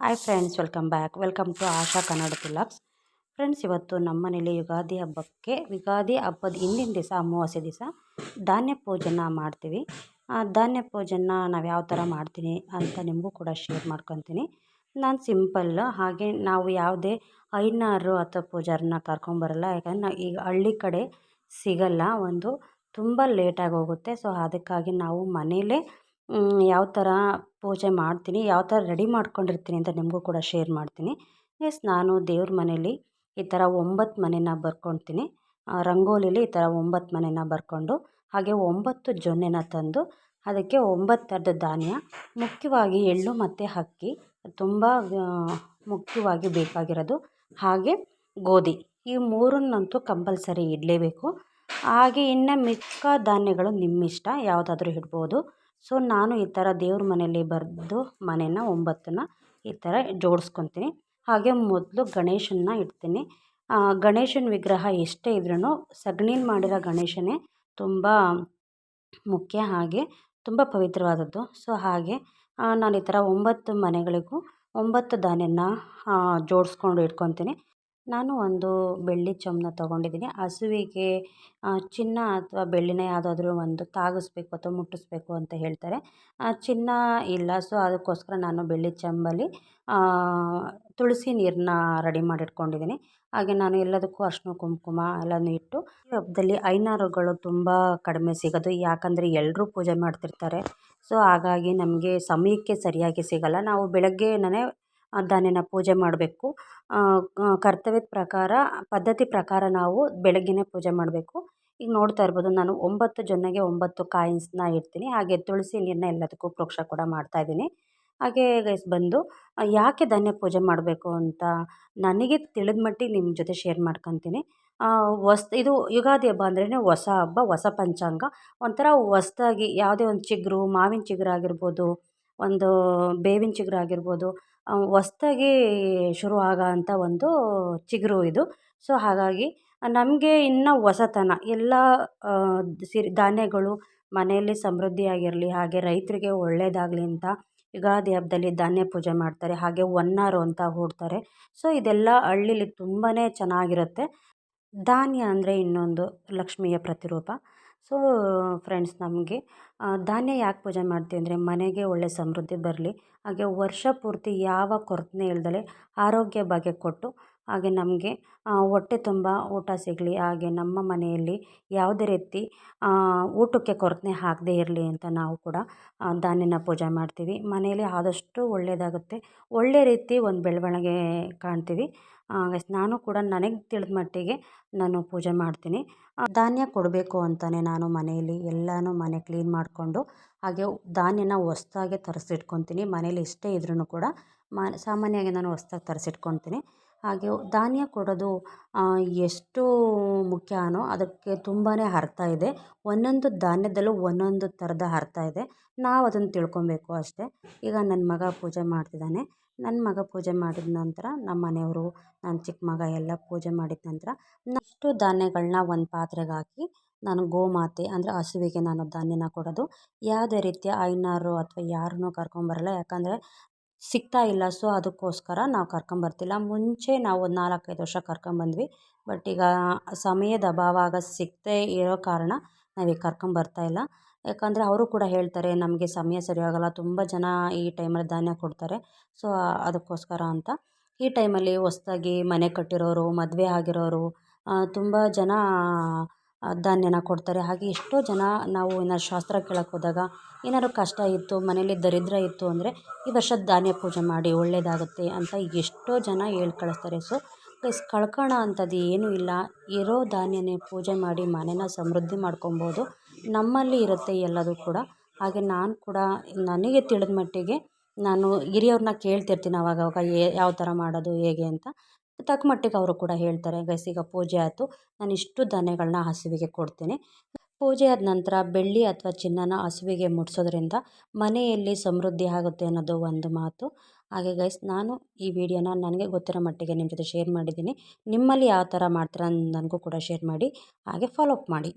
Hi friends welcome back welcome to Asha Kannada ತಿಲಾಕ್ಸ್ friends ಇವತ್ತು ನಮ್ಮ ಮನೇಲಿ ಯುಗಾದಿ ಹಬ್ಬಕ್ಕೆ, ಯುಗಾದಿ ಹಬ್ಬದ ಹಿಂದಿನ ದಿವಸ, ಅಮಾವಾಸ್ಯೆ ದಿವಸ ಧಾನ್ಯ ಪೂಜೆನ ಮಾಡ್ತೀವಿ. ಆ ಧಾನ್ಯ ಪೂಜೆನ ನಾವು ಯಾವ ಥರ ಮಾಡ್ತೀನಿ ಅಂತ ನಿಮಗೂ ಕೂಡ ಶೇರ್ ಮಾಡ್ಕೊತೀನಿ. ನಾನು ಸಿಂಪಲ್ ಹಾಗೆ ನಾವು ಯಾವುದೇ ಐನಾರು ಅಥವಾ ಪೂಜಾರನ್ನ ಕರ್ಕೊಂಬರಲ್ಲ, ಯಾಕಂದರೆ ನಾವು ಈಗ ಹಳ್ಳಿ ಕಡೆ ಸಿಗಲ್ಲ, ಒಂದು ತುಂಬ ಲೇಟಾಗಿ ಹೋಗುತ್ತೆ. ಸೊ ಅದಕ್ಕಾಗಿ ನಾವು ಮನೇಲೇ ಯಾವ ಥರ ಪೂಜೆ ಮಾಡ್ತೀನಿ, ಯಾವ ಥರ ರೆಡಿ ಮಾಡ್ಕೊಂಡಿರ್ತೀನಿ ಅಂತ ನಿಮಗೂ ಕೂಡ ಶೇರ್ ಮಾಡ್ತೀನಿ. ಎಸ್ ನಾನು ದೇವ್ರ ಮನೇಲಿ ಈ ಥರ ಒಂಬತ್ತು ಮನೆನ ಬರ್ಕೊಳ್ತೀನಿ ರಂಗೋಲಿಲಿ ಈ ಥರ ಒಂಬತ್ತು ಮನೆನ ಬರ್ಕೊಂಡು, ಹಾಗೆ ಒಂಬತ್ತು ಜೊನ್ನೆನ ತಂದು, ಅದಕ್ಕೆ ಒಂಬತ್ತು ಥರದ ಧಾನ್ಯ, ಮುಖ್ಯವಾಗಿ ಎಳ್ಳು ಮತ್ತು ಅಕ್ಕಿ, ತುಂಬ ಮುಖ್ಯವಾಗಿ ಬೇಕಾಗಿರೋದು ಹಾಗೆ ಗೋಧಿ. ಈ ಮೂರನ್ನಂತೂ ಕಂಪಲ್ಸರಿ ಇಡಲೇಬೇಕು. ಹಾಗೆ ಇನ್ನು ಮಿಕ್ಕ ಧಾನ್ಯಗಳು ನಿಮ್ಮಿಷ್ಟ, ಯಾವುದಾದ್ರೂ ಇಡ್ಬೋದು. ಸೊ, ನಾನು ಈ ಥರ ದೇವ್ರ ಮನೇಲಿ ಬರೆದು ಮನೇನ ಒಂಬತ್ತನ್ನ ಈ ಥರ ಜೋಡಿಸ್ಕೊತೀನಿ. ಹಾಗೆ ಮೊದಲು ಗಣೇಶನ್ನ ಇಡ್ತೀನಿ. ಗಣೇಶನ ವಿಗ್ರಹ ಎಷ್ಟೇ ಇದ್ರೂ ಸಗಣಿನ ಮಾಡಿರೋ ಗಣೇಶನೇ ತುಂಬ ಮುಖ್ಯ ಹಾಗೆ ತುಂಬ ಪವಿತ್ರವಾದದ್ದು. ಸೊ, ಹಾಗೆ ನಾನು ಈ ಥರ ಒಂಬತ್ತು ಮನೆಗಳಿಗೂ ಒಂಬತ್ತು ಧಾನ್ಯನ ಜೋಡಿಸ್ಕೊಂಡು ಇಟ್ಕೊತೀನಿ. ನಾನು ಒಂದು ಬೆಳ್ಳಿ ಚೊಂಬನ್ನ ತೊಗೊಂಡಿದ್ದೀನಿ. ಹಸುವಿಗೆ ಚಿನ್ನ ಅಥವಾ ಬೆಳ್ಳಿನ ಯಾವುದಾದ್ರೂ ಒಂದು ತಾಗಿಸ್ಬೇಕು ಅಥವಾ ಮುಟ್ಟಿಸ್ಬೇಕು ಅಂತ ಹೇಳ್ತಾರೆ. ಚಿನ್ನ ಇಲ್ಲ, ಸೊ ಅದಕ್ಕೋಸ್ಕರ ನಾನು ಬೆಳ್ಳಿ ಚೊಂಬಲ್ಲಿ ತುಳಸಿ ನೀರನ್ನ ರೆಡಿ ಮಾಡಿಟ್ಕೊಂಡಿದ್ದೀನಿ. ಹಾಗೆ ನಾನು ಎಲ್ಲದಕ್ಕೂ ಅರಿಶಿನ ಕುಂಕುಮ ಎಲ್ಲನೂ ಇಟ್ಟು ಹಬ್ಬದಲ್ಲಿ ಐನಾರುಗಳು ತುಂಬ ಕಡಿಮೆ ಸಿಗೋದು. ಯಾಕಂದರೆ ಎಲ್ಲರೂ ಪೂಜೆ ಮಾಡ್ತಿರ್ತಾರೆ. ಸೊ ಹಾಗಾಗಿ ನಮಗೆ ಸಮಯಕ್ಕೆ ಸರಿಯಾಗಿ ಸಿಗೋಲ್ಲ. ನಾವು ಬೆಳಗ್ಗೆನೇ ಧಾನ್ಯನ ಪೂಜೆ ಮಾಡಬೇಕು. ಕರ್ತವ್ಯದ ಪ್ರಕಾರ, ಪದ್ಧತಿ ಪ್ರಕಾರ ನಾವು ಬೆಳಗ್ಗೆನೇ ಪೂಜೆ ಮಾಡಬೇಕು. ಈಗ ನೋಡ್ತಾ ಇರ್ಬೋದು, ನಾನು ಒಂಬತ್ತು ಜೊನ್ನೆಗೆ ಒಂಬತ್ತು ಕಾಯಿನ್ಸ್ನ ಇಡ್ತೀನಿ. ಹಾಗೆ ತುಳಸಿ ನೀರನ್ನ ಎಲ್ಲದಕ್ಕೂ ಪ್ರೋಕ್ಷ ಕೂಡ ಮಾಡ್ತಾ ಇದ್ದೀನಿ. ಹಾಗೆ ಗೈಸ್ ಬಂದು ಯಾಕೆ ಧಾನ್ಯ ಪೂಜೆ ಮಾಡಬೇಕು ಅಂತ ನನಗೆ ತಿಳಿದ ಮಟ್ಟಿಗೆ ನಿಮ್ಮ ಜೊತೆ ಶೇರ್ ಮಾಡ್ಕೊತೀನಿ. ಹೊಸ್, ಇದು ಯುಗಾದಿ ಹಬ್ಬ ಅಂದ್ರೇ ಹೊಸ ಹಬ್ಬ, ಹೊಸ ಪಂಚಾಂಗ. ಒಂಥರ ಹೊಸ್ದಾಗಿ ಯಾವುದೇ ಒಂದು ಚಿಗುರು, ಮಾವಿನ ಚಿಗುರು ಆಗಿರ್ಬೋದು ಒಂದು ಬೇವಿನ ಚಿಗುರು ಆಗಿರ್ಬೋದು ಹೊಸ್ದಾಗಿ ಶುರು ಆಗೋಂಥ ಒಂದು ಚಿಗುರು ಇದು. ಸೊ, ಹಾಗಾಗಿ ನಮಗೆ ಇನ್ನು ಹೊಸತನ, ಎಲ್ಲ ಸಿರಿ, ಧಾನ್ಯಗಳು ಮನೆಯಲ್ಲಿ ಸಮೃದ್ಧಿಯಾಗಿರಲಿ, ಹಾಗೆ ರೈತರಿಗೆ ಒಳ್ಳೆಯದಾಗಲಿ ಅಂತ ಯುಗಾದಿ ಹಬ್ಬದಲ್ಲಿ ಧಾನ್ಯ ಪೂಜೆ ಮಾಡ್ತಾರೆ, ಹಾಗೆ ಹೊನ್ನಾರು ಅಂತ ಹೂಡ್ತಾರೆ. ಸೊ, ಇದೆಲ್ಲ ಹಳ್ಳೀಲಿ ತುಂಬಾ ಚೆನ್ನಾಗಿರುತ್ತೆ. ಧಾನ್ಯ ಅಂದರೆ ಇನ್ನೊಂದು ಲಕ್ಷ್ಮಿಯ ಪ್ರತಿರೂಪ. ಸೊ ಫ್ರೆಂಡ್ಸ್ ನಮಗೆ ಧಾನ್ಯ ಯಾಕೆ ಪೂಜೆ ಮಾಡ್ತೀವಿ ಅಂದರೆ ಮನೆಗೆ ಒಳ್ಳೆಯ ಸಮೃದ್ಧಿ ಬರಲಿ. ಹಾಗೆ ವರ್ಷ ಪೂರ್ತಿ ಯಾವ ಕೊರತೆ ಇಲ್ದಲೆ ಆರೋಗ್ಯ ಭಾಗ್ಯ ಕೊಟ್ಟು ಹಾಗೆ ನಮಗೆ ಹೊಟ್ಟೆ ತುಂಬ ಊಟ ಸಿಗಲಿ, ಹಾಗೆ ನಮ್ಮ ಮನೆಯಲ್ಲಿ ಯಾವುದೇ ರೀತಿ ಊಟಕ್ಕೆ ಕೊರತೆ ಆಗದೇ ಇರಲಿ ಅಂತ ನಾವು ಕೂಡ ಧಾನ್ಯನ ಪೂಜೆ ಮಾಡ್ತೀವಿ. ಮನೆಯಲ್ಲಿ ಆದಷ್ಟು ಒಳ್ಳೆಯದಾಗುತ್ತೆ ಒಳ್ಳೆಯ ರೀತಿ ಒಂದು ಬೆಳವಣಿಗೆ ಕಾಣ್ತೀವಿ. ನಾನು ಕೂಡ ನನಗೆ ತಿಳಿದ ಮಟ್ಟಿಗೆ ನಾನು ಪೂಜೆ ಮಾಡ್ತೀನಿ. ಧಾನ್ಯ ಕೊಡಬೇಕು ಅಂತಲೇ ನಾನು ಮನೆಯಲ್ಲಿ ಎಲ್ಲನೂ ಮನೆ ಕ್ಲೀನ್ ಮಾಡಿಕೊಂಡು, ಹಾಗೆ ಧಾನ್ಯನ ಹೊಸ್ದಾಗೆ ತರಿಸಿಟ್ಕೊತೀನಿ. ಮನೇಲಿ ಇಷ್ಟೇ ಇದ್ರೂ ಕೂಡ, ಮ, ಸಾಮಾನ್ಯವಾಗಿ ನಾನು ಹೊಸ್ದಾಗಿ ತರಿಸಿಟ್ಕೊತೀನಿ. ಹಾಗೆ ಧಾನ್ಯ ಕೊಡೋದು ಎಷ್ಟು ಮುಖ್ಯನೋ ಅದಕ್ಕೆ ತುಂಬಾ ಅರ್ಥ ಇದೆ. ಒಂದೊಂದು ಧಾನ್ಯದಲ್ಲೂ ಒಂದೊಂದು ಥರದ ಅರ್ಥ ಇದೆ. ನಾವು ಅದನ್ನು ತಿಳ್ಕೊಬೇಕು ಅಷ್ಟೇ. ಈಗ ನನ್ನ ಮಗ ಪೂಜೆ ಮಾಡ್ತಿದ್ದಾನೆ ನನ್ನ ಮಗ ಪೂಜೆ ಮಾಡಿದ ನಂತರ ನಮ್ಮ ಮನೆಯವರು ನನ್ನ ಚಿಕ್ಕ ಮಗ ಎಲ್ಲ ಪೂಜೆ ಮಾಡಿದ ನಂತರ ನಷ್ಟು ಧಾನ್ಯಗಳನ್ನ ಒಂದು ಪಾತ್ರೆಗೆ ಹಾಕಿ ನಾನು ಗೋಮಾತೆ ಅಂದರೆ ಹಸುವಿಗೆ ನಾನು ಧಾನ್ಯನ ಕೊಡೋದು. ಯಾವುದೇ ರೀತಿಯ ಐನಾರು ಅಥವಾ ಯಾರನ್ನೂ ಕರ್ಕೊಂಬರಲ್ಲ. ಯಾಕಂದರೆ ಸಿಗ್ತಾ ಇಲ್ಲ. ಸೊ, ಅದಕ್ಕೋಸ್ಕರ ನಾವು ಕರ್ಕೊಂಬರ್ತಿಲ್ಲ. ಮುಂಚೆ ನಾವು ಒಂದು ನಾಲ್ಕೈದು ವರ್ಷ ಕರ್ಕೊಂಬಂದ್ವಿ. ಬಟ್ ಈಗ ಸಮಯದ ಅಭಾವ ಆಗ ಸಿಗದೇ ಇರೋ ಕಾರಣ ನಾವೀಗ ಕರ್ಕೊಂಬರ್ತಾ ಇಲ್ಲ. ಯಾಕಂದರೆ ಅವರು ಕೂಡ ಹೇಳ್ತಾರೆ, ನಮಗೆ ಸಮಯ ಸರಿಯಾಗಲ್ಲ. ತುಂಬ ಜನ ಈ ಟೈಮಲ್ಲಿ ಧಾನ್ಯ ಕೊಡ್ತಾರೆ. ಸೊ, ಅದಕ್ಕೋಸ್ಕರ ಅಂತ. ಈ ಟೈಮಲ್ಲಿ ಹೊಸ್ದಾಗಿ ಮನೆ ಕಟ್ಟಿರೋರು, ಮದುವೆ ಆಗಿರೋರು ತುಂಬ ಜನ ಧಾನ್ಯನ ಕೊಡ್ತಾರೆ. ಹಾಗೆ ಎಷ್ಟೋ ಜನ ನಾವು ಏನಾದ್ರು ಶಾಸ್ತ್ರ ಕೇಳೋಕ್ಕೆ ಹೋದಾಗ ಏನಾದ್ರು ಕಷ್ಟ ಇತ್ತು ಮನೇಲಿ ದರಿದ್ರ ಇತ್ತು ಅಂದರೆ ಈ ವರ್ಷ ಧಾನ್ಯ ಪೂಜೆ ಮಾಡಿ ಒಳ್ಳೆಯದಾಗುತ್ತೆ ಅಂತ ಎಷ್ಟೋ ಜನ ಹೇಳಿ ಕಳಿಸ್ತಾರೆ. ಸೊ ಗೈಸ್ ಕಳ್ಕೋಣ ಅಂಥದ್ದು ಏನೂ ಇಲ್ಲ. ಇರೋ ಧಾನ್ಯನೇ ಪೂಜೆ ಮಾಡಿ ಮನೇನ ಸಮೃದ್ಧಿ ಮಾಡ್ಕೊಬೋದು. ನಮ್ಮಲ್ಲಿ ಇರುತ್ತೆ ಎಲ್ಲದೂ ಕೂಡ. ಹಾಗೆ ನಾನು ಕೂಡ, ನನಗೆ ತಿಳಿದ ಮಟ್ಟಿಗೆ ನಾನು ಹಿರಿಯವ್ರನ್ನ ಕೇಳ್ತಿರ್ತೀನಿ ಅವಾಗವಾಗ ಯಾವ ಥರ ಮಾಡೋದು, ಹೇಗೆ ಅಂತ. ತಕ್ಕ ಮಟ್ಟಿಗೆ ಅವರು ಕೂಡ ಹೇಳ್ತಾರೆ ಗೈಸ್ ಈಗ ಪೂಜೆ ಆಯಿತು, ನಾನು ಇಷ್ಟು ದನಗಳನ್ನ ಹಸುವಿಗೆ ಕೊಡ್ತೀನಿ. ಪೂಜೆ ಆದ ನಂತರ ಬೆಳ್ಳಿ ಅಥವಾ ಚಿನ್ನನ ಹಸುವಿಗೆ ಮುಟ್ಸೋದ್ರಿಂದ ಮನೆಯಲ್ಲಿ ಸಮೃದ್ಧಿ ಆಗುತ್ತೆ ಅನ್ನೋದು ಒಂದು ಮಾತು. ಹಾಗೆ ಗೈಸ್ ನಾನು ಈ ವಿಡಿಯೋನ ನನಗೆ ಗೊತ್ತಿರೋ ಮಟ್ಟಿಗೆ ನಿಮ್ಮ ಜೊತೆ ಶೇರ್ ಮಾಡಿದ್ದೀನಿ. ನಿಮ್ಮಲ್ಲಿ ಯಾವ ಥರ ಮಾಡ್ತೀರ ನನಗೂ ಕೂಡ ಶೇರ್ ಮಾಡಿ, ಹಾಗೆ ಫಾಲೋ ಅಪ್ ಮಾಡಿ.